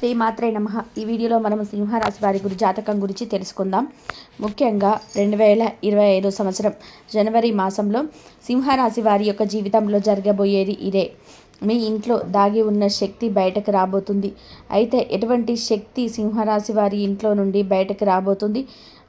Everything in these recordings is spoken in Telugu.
శ్రీ మాత్రే నమ. ఈ వీడియోలో మనం సింహరాశి వారి గురి జాతకం గురించి తెలుసుకుందాం. ముఖ్యంగా రెండు వేల ఇరవై ఐదు సంవత్సరం జనవరి మాసంలో సింహరాశి వారి యొక్క జీవితంలో జరగబోయేది ఇదే. మీ ఇంట్లో దాగి ఉన్న శక్తి బయటకు రాబోతుంది. అయితే ఎటువంటి శక్తి సింహరాశి వారి ఇంట్లో నుండి బయటకు రాబోతుంది?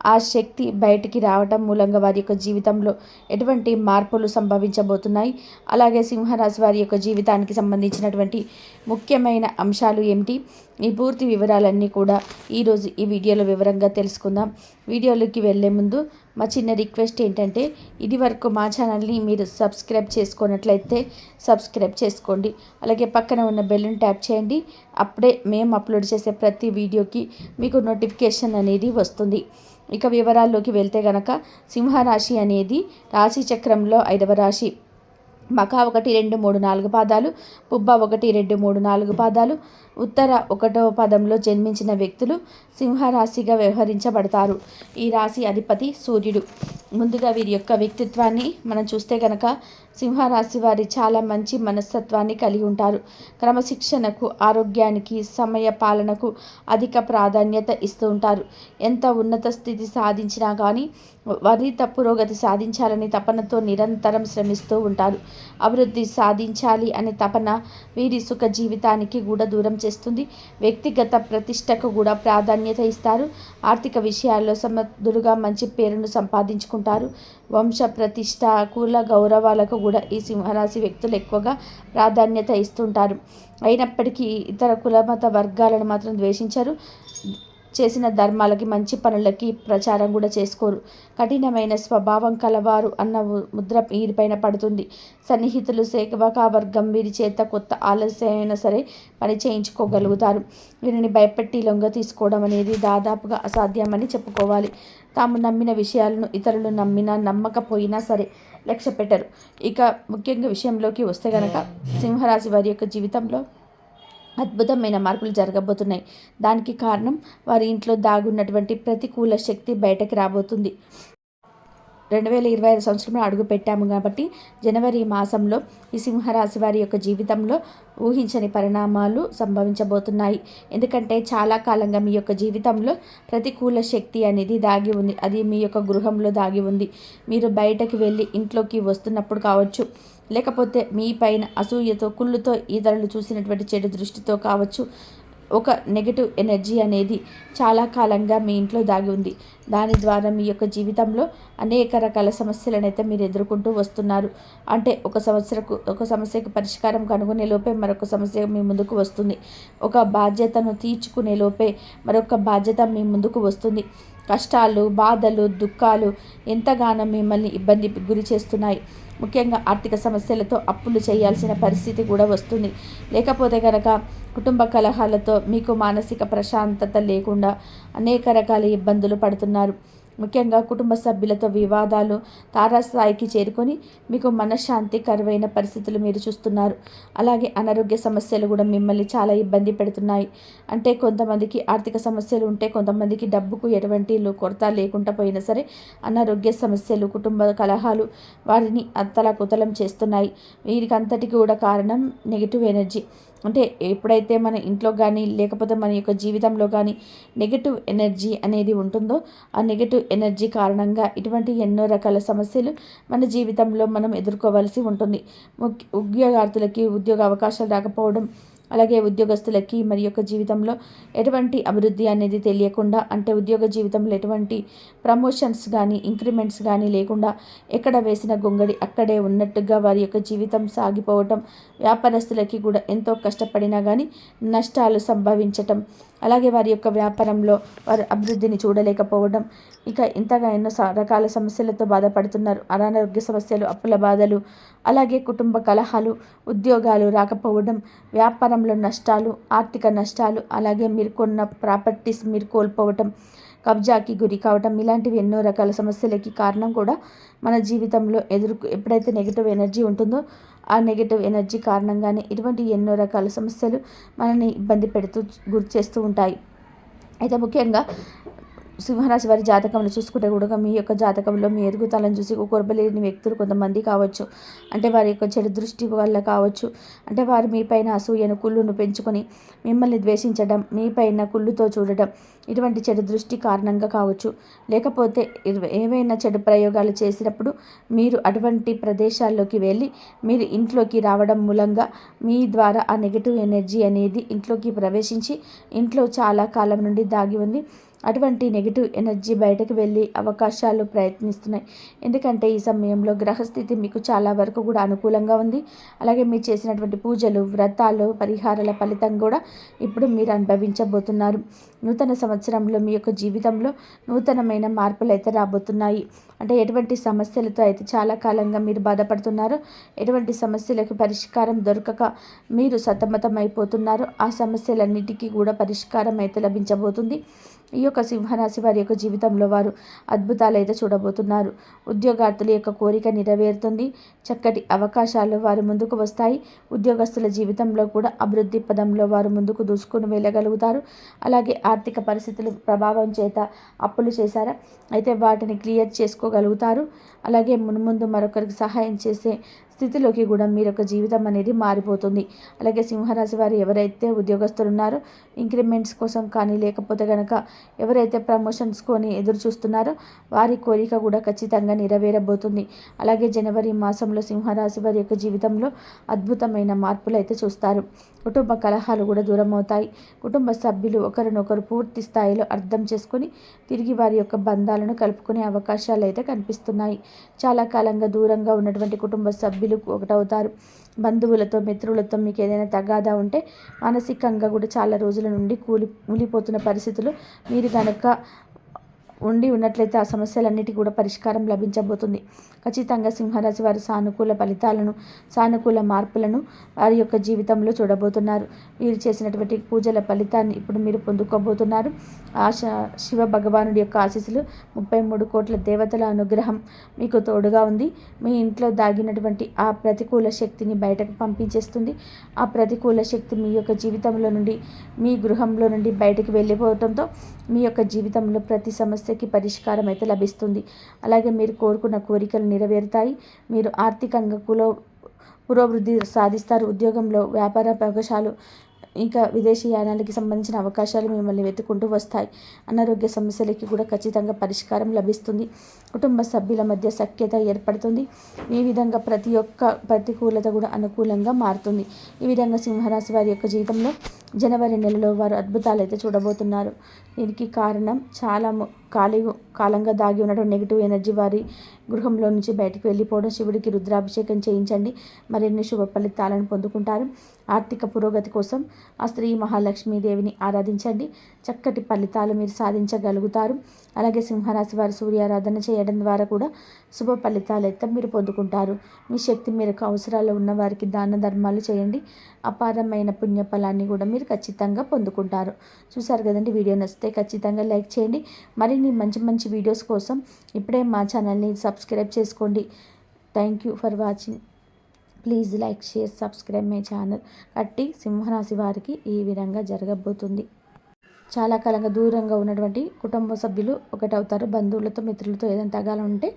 ఆ శక్తి బయటికి రావటం మూలంగా వారి యొక్క జీవితంలో ఎటువంటి మార్పులు సంభవించబోతున్నాయి? అలాగే సింహరాశి వారి యొక్క జీవితానికి సంబంధించినటువంటి ముఖ్యమైన అంశాలు ఏమిటి? ఈ పూర్తి వివరాలన్నీ కూడా ఈరోజు ఈ వీడియోలో వివరంగా తెలుసుకుందాం. వీడియోలోకి వెళ్ళే ముందు మా చిన్న రిక్వెస్ట్ ఏంటంటే ఇది వరకు మా ఛానల్ని మీరు సబ్స్క్రైబ్ చేసుకున్నట్లయితే సబ్స్క్రైబ్ చేసుకోండి. అలాగే పక్కన ఉన్న బెల్లును ట్యాప్ చేయండి. అప్పుడే మేము అప్లోడ్ చేసే ప్రతి వీడియోకి మీకు నోటిఫికేషన్ అనేది వస్తుంది. ఇక వివరాల్లోకి వెళ్తే గనక సింహరాశి అనేది రాశి చక్రంలో ఐదవ రాశి. మఖ ఒకటి రెండు మూడు నాలుగు పాదాలు పుబ్బ ఒకటి రెండు మూడు నాలుగు పాదాలు ఉత్తర ఒకటో పదంలో జన్మించిన వ్యక్తులు సింహరాశిగా వ్యవహరించబడతారు. ఈ రాశి అధిపతి సూర్యుడు. ముందుగా వీరి యొక్క వ్యక్తిత్వాన్ని మనం చూస్తే కనుక సింహరాశి వారి చాలా మంచి మనస్తత్వాన్ని కలిగి ఉంటారు. క్రమశిక్షణకు ఆరోగ్యానికి సమయ పాలనకు అధిక ప్రాధాన్యత ఇస్తూ ఉంటారు. ఎంత ఉన్నత స్థితి సాధించినా కానీ మరింత పురోగతి సాధించాలని తపనతో నిరంతరం శ్రమిస్తూ ఉంటారు. అభివృద్ధి సాధించాలి అనే తపన వీరి సుఖ జీవితానికి కూడా దూరం చేస్తుంది. వ్యక్తిగత ప్రతిష్టకు కూడా ప్రాధాన్యత ఇస్తారు. ఆర్థిక విషయాల్లో సమర్థులుగా మంచి పేరును సంపాదించుకుంటారు. వంశ ప్రతిష్ట కుల గౌరవాలకు కూడా ఈ సింహరాశి వ్యక్తులు ఎక్కువగా ప్రాధాన్యత ఇస్తుంటారు. అయినప్పటికీ ఇతర కులమత వర్గాలను మాత్రం ద్వేషించరు. చేసిన ధర్మాలకి మంచి పనులకి ప్రచారం కూడా చేసుకోరు. కఠినమైన స్వభావం కలవారు అన్న ముద్ర వీరిపైన పడుతుంది. సన్నిహితులు సేవకా వర్గం వీరి చేత కొత్త ఆలస్యం అయినా సరే పని చేయించుకోగలుగుతారు. వీరిని భయపెట్టి లొంగ తీసుకోవడం అనేది దాదాపుగా అసాధ్యమని చెప్పుకోవాలి. తాము నమ్మిన విషయాలను ఇతరులు నమ్మినా నమ్మకపోయినా సరే లక్ష్య పెట్టరు ఇక ముఖ్యంగా విషయంలోకి వస్తే గనక సింహరాశి వారి యొక్క జీవితంలో అద్భుతమైన మార్పులు జరగబోతున్నాయి. దానికి కారణం వారి ఇంట్లో దాగున్నటువంటి ప్రతికూల శక్తి బయటకు రాబోతుంది. రెండు వేల ఇరవై ఐదు సంవత్సరంలో అడుగు పెట్టాము కాబట్టి జనవరి మాసంలో ఈ సింహరాశి వారి యొక్క జీవితంలో ఊహించని పరిణామాలు సంభవించబోతున్నాయి. ఎందుకంటే చాలా కాలంగా మీ యొక్క జీవితంలో ప్రతికూల శక్తి అనేది దాగి ఉంది. అది మీ యొక్క గృహంలో దాగి ఉంది. మీరు బయటకు వెళ్ళి ఇంట్లోకి వస్తున్నప్పుడు కావచ్చు లేకపోతే మీ పైన అసూయతో కుళ్ళుతో ఇతరులు చూసినటువంటి చెడు దృష్టితో కావచ్చు. ఒక నెగటివ్ ఎనర్జీ అనేది చాలా కాలంగా మీ ఇంట్లో దాగి ఉంది. దాని ద్వారా మీ యొక్క జీవితంలో అనేక రకాల సమస్యలను అయితే మీరు ఎదుర్కొంటూ వస్తున్నారు. అంటే ఒక సమస్యకు ఒక సమస్యకు పరిష్కారం కనుగొనే లోపే మరొక సమస్య మీ ముందుకు వస్తుంది. ఒక బాధ్యతను తీర్చుకునే లోపే మరొక బాధ్యత మీ ముందుకు వస్తుంది. కష్టాలు బాధలు దుఃఖాలు ఎంతగానో మిమ్మల్ని ఇబ్బంది గురి చేస్తున్నాయి. ముఖ్యంగా ఆర్థిక సమస్యలతో అప్పులు చేయాల్సిన పరిస్థితి కూడా వస్తుంది. లేకపోతే కనుక కుటుంబ కలహాలతో మీకు మానసిక ప్రశాంతత లేకుండా అనేక రకాల ఇబ్బందులు పడుతున్నారు. ముఖ్యంగా కుటుంబ సభ్యులతో వివాదాలు తారాస్థాయికి చేరుకొని మీకు మనశ్శాంతి కరువైన పరిస్థితులు మీరు చూస్తున్నారు. అలాగే అనారోగ్య సమస్యలు కూడా మిమ్మల్ని చాలా ఇబ్బంది పెడుతున్నాయి. అంటే కొంతమందికి ఆర్థిక సమస్యలు ఉంటే కొంతమందికి డబ్బుకు ఎటువంటి కొరత లేకుండా పోయినా సరే అనారోగ్య సమస్యలు కుటుంబ కలహాలు వారిని అంతలా కుతలం చేస్తున్నాయి. వీరికంతటికి కూడా కారణం నెగిటివ్ ఎనర్జీ అంటే ఎప్పుడైతే మన ఇంట్లో కానీ లేకపోతే మన యొక్క జీవితంలో కానీ నెగటివ్ ఎనర్జీ అనేది ఉంటుందో ఆ నెగటివ్ ఎనర్జీ కారణంగా ఇటువంటి ఎన్నో రకాల సమస్యలు మన జీవితంలో మనం ఎదుర్కోవాల్సి ఉంటుంది. ఉద్యోగార్థులకి ఉద్యోగ అవకాశాలు రాకపోవడం అలాగే ఉద్యోగస్తులకి మరి యొక్క జీవితంలో ఎటువంటి అభివృద్ధి అనేది తెలియకుండా అంటే ఉద్యోగ జీవితంలో ఎటువంటి ప్రమోషన్స్ కానీ ఇంక్రిమెంట్స్ కానీ లేకుండా ఎక్కడ వేసిన గొంగడి అక్కడే ఉన్నట్టుగా వారి యొక్క జీవితం సాగిపోవటం వ్యాపారస్తులకి కూడా ఎంతో కష్టపడినా కానీ నష్టాలు సంభవించటం అలాగే వారి యొక్క వ్యాపారంలో వారు అభివృద్ధిని చూడలేకపోవడం. ఇక ఇంతగా ఎన్నో రకాల సమస్యలతో బాధపడుతున్నారు. అనారోగ్య సమస్యలు అప్పుల బాధలు అలాగే కుటుంబ కలహాలు ఉద్యోగాలు రాకపోవడం వ్యాపారంలో నష్టాలు ఆర్థిక నష్టాలు అలాగే మీరు కొన్న ప్రాపర్టీస్ మీరు కోల్పోవటం కబ్జాకి గురి కావటం ఇలాంటివి ఎన్నో రకాల సమస్యలకి కారణం కూడా మన జీవితంలో ఎదురు ఎప్పుడైతే నెగిటివ్ ఎనర్జీ ఉంటుందో ఆ నెగిటివ్ ఎనర్జీ కారణంగానే ఇటువంటి ఎన్నో రకాల సమస్యలు మనల్ని ఇబ్బంది పెడుతూ గురి చేస్తూ ఉంటాయి. అయితే ముఖ్యంగా సింహరాశి వారి జాతకంలో చూసుకుంటే కూడా మీ యొక్క జాతకంలో మీ ఎదుగుదలను చూసి కొరబలేని వ్యక్తులు కొంతమంది కావచ్చు. అంటే వారి యొక్క చెడు దృష్టి వల్ల కావచ్చు. అంటే వారు మీపైన అసూయను కుళ్ళును పెంచుకొని మిమ్మల్ని ద్వేషించడం మీపైన కుళ్ళుతో చూడడం ఇటువంటి చెడు దృష్టి కారణంగా కావచ్చు. లేకపోతే ఏవైనా చెడు ప్రయోగాలు చేసినప్పుడు మీరు అటువంటి ప్రదేశాల్లోకి వెళ్ళి మీరు ఇంట్లోకి రావడం మూలంగా మీ ద్వారా ఆ నెగిటివ్ ఎనర్జీ అనేది ఇంట్లోకి ప్రవేశించి ఇంట్లో చాలా కాలం నుండి దాగి ఉంది. అటువంటి నెగిటివ్ ఎనర్జీ బయటకు వెళ్ళే అవకాశాలు ప్రయత్నిస్తున్నాయి. ఎందుకంటే ఈ సమయంలో గ్రహస్థితి మీకు చాలా వరకు కూడా అనుకూలంగా ఉంది. అలాగే మీరు చేసినటువంటి పూజలు వ్రతాలు పరిహారాల ఫలితం కూడా ఇప్పుడు మీరు అనుభవించబోతున్నారు. నూతన సంవత్సరంలో మీ యొక్క జీవితంలో నూతనమైన మార్పులు అయితే రాబోతున్నాయి. అంటే ఎటువంటి సమస్యలతో అయితే చాలా కాలంగా మీరు బాధపడుతున్నారు. ఎటువంటి సమస్యలకు పరిష్కారం దొరకక మీరు సతమతం ఆ సమస్యలన్నిటికీ కూడా పరిష్కారం అయితే లభించబోతుంది. ఈ యొక్క సింహరాశి వారి యొక్క జీవితంలో వారు అద్భుతాలు అయితే చూడబోతున్నారు. ఉద్యోగార్థుల యొక్క కోరిక నెరవేరుతుంది. చక్కటి అవకాశాలు వారు ముందుకు వస్తాయి. ఉద్యోగస్తుల జీవితంలో కూడా అభివృద్ధి పదంలో వారు ముందుకు దూసుకుని వెళ్ళగలుగుతారు. అలాగే ఆర్థిక పరిస్థితుల ప్రభావం చేత అప్పులు చేశారా? అయితే వాటిని క్లియర్ చేసుకో చేసుకోగలుగుతారు. అలాగే మున్ముందు మరొకరికి సహాయం చేసే స్థితిలోకి కూడా మీరు యొక్క జీవితం అనేది మారిపోతుంది. అలాగే సింహరాశి వారు ఎవరైతే ఉద్యోగస్తులు ఉన్నారో ఇంక్రిమెంట్స్ కోసం కానీ లేకపోతే కనుక ఎవరైతే ప్రమోషన్స్ కొని ఎదురు చూస్తున్నారో వారి కోరిక కూడా ఖచ్చితంగా నెరవేరబోతుంది. అలాగే జనవరి మాసంలో సింహరాశి వారి యొక్క జీవితంలో అద్భుతమైన మార్పులు అయితే చూస్తారు. కుటుంబ కలహాలు కూడా దూరం అవుతాయి కుటుంబ సభ్యులు ఒకరినొకరు పూర్తి స్థాయిలో అర్థం చేసుకొని తిరిగి వారి యొక్క బంధాలను కలుపుకునే అవకాశాలు అయితే కనిపిస్తున్నాయి. చాలా కాలంగా దూరంగా ఉన్నటువంటి కుటుంబ సభ్యులు ఒకటవుతారు. బంధువులతో మిత్రులతో మీకు ఏదైనా తగాదా ఉంటే మానసికంగా కూడా చాలా రోజుల నుండి కూలి కూలిపోతున్న పరిస్థితులు. మీరు కనుక ఉండి ఉన్నట్లయితే ఆ సమస్యలన్నిటి కూడా పరిష్కారం లభించబోతుంది. ఖచ్చితంగా సింహరాశి వారి సానుకూల ఫలితాలను సానుకూల మార్పులను వారి యొక్క జీవితంలో చూడబోతున్నారు. వీరు చేసినటువంటి పూజల ఫలితాన్ని ఇప్పుడు మీరు పొందుకోబోతున్నారు. ఆశ శివ భగవానుడి యొక్క ఆశీస్సులు ముప్పై మూడు కోట్ల దేవతల అనుగ్రహం మీకు తోడుగా ఉంది. మీ ఇంట్లో దాగినటువంటి ఆ ప్రతికూల శక్తిని బయటకు పంపించేస్తుంది. ఆ ప్రతికూల శక్తి మీ యొక్క జీవితంలో నుండి మీ గృహంలో నుండి బయటకు వెళ్ళిపోవడంతో మీ యొక్క జీవితంలో ప్రతి సమస్య సమస్యకి పరిష్కారం అయితే లభిస్తుంది. అలాగే మీరు కోరుకున్న కోరికలు నెరవేరుతాయి. మీరు ఆర్థికంగా కులో పురోభివృద్ధి సాధిస్తారు. ఉద్యోగంలో వ్యాపార అవకాశాలు ఇంకా విదేశీయానాలకి సంబంధించిన అవకాశాలు మిమ్మల్ని వెతుకుంటూ వస్తాయి. అనారోగ్య సమస్యలకి కూడా ఖచ్చితంగా పరిష్కారం లభిస్తుంది. కుటుంబ సభ్యుల మధ్య సఖ్యత ఏర్పడుతుంది. ఈ విధంగా ప్రతి ఒక్క ప్రతికూలత కూడా అనుకూలంగా మారుతుంది. ఈ విధంగా సింహరాశి వారి యొక్క జీవితంలో జనవరి నెలలో వారు అద్భుతాలు అయితే చూడబోతున్నారు. దీనికి కారణం చాలా కాలి కాలంగా దాగి ఉండడం నెగిటివ్ ఎనర్జీ వారి గృహంలో నుంచి బయటకు వెళ్ళిపోవడం శివుడికి రుద్రాభిషేకం చేయించండి. మరిన్ని శుభ ఫలితాలను పొందుకుంటారు. ఆర్థిక పురోగతి కోసం ఆ స్త్రీ మహాలక్ష్మీదేవిని ఆరాధించండి. చక్కటి ఫలితాలు మీరు సాధించగలుగుతారు. అలాగే సింహరాశి వారు సూర్యారాధన చేయడం ద్వారా కూడా శుభ ఫలితాలు అయితే మీరు పొందుకుంటారు. మీ శక్తి మేరకు అవసరాలు ఉన్న వారికి దాన ధర్మాలు చేయండి. అపారమైన పుణ్యఫలాన్ని కూడా మీరు ఖచ్చితంగా పొందుకుంటారు. చూసారు కదండి వీడియో నచ్చితే ఖచ్చితంగా లైక్ చేయండి. మరిన్ని మంచి మంచి వీడియోస్ కోసం ఇప్పుడే మా ఛానల్ని సబ్స్క్రైబ్ చేసుకోండి. Thank you for watching. Please like share subscribe my channel. కట్టి సింహరాశి వారికి ఈ విధంగా జరగబోతుంది. చాలా కాలంగా దూరంగా ఉన్నటువంటి కుటుంబ సభ్యులు ఒకటవుతారు. బంధువులతో మిత్రులతో ఏదైనా తగాల ఉంటే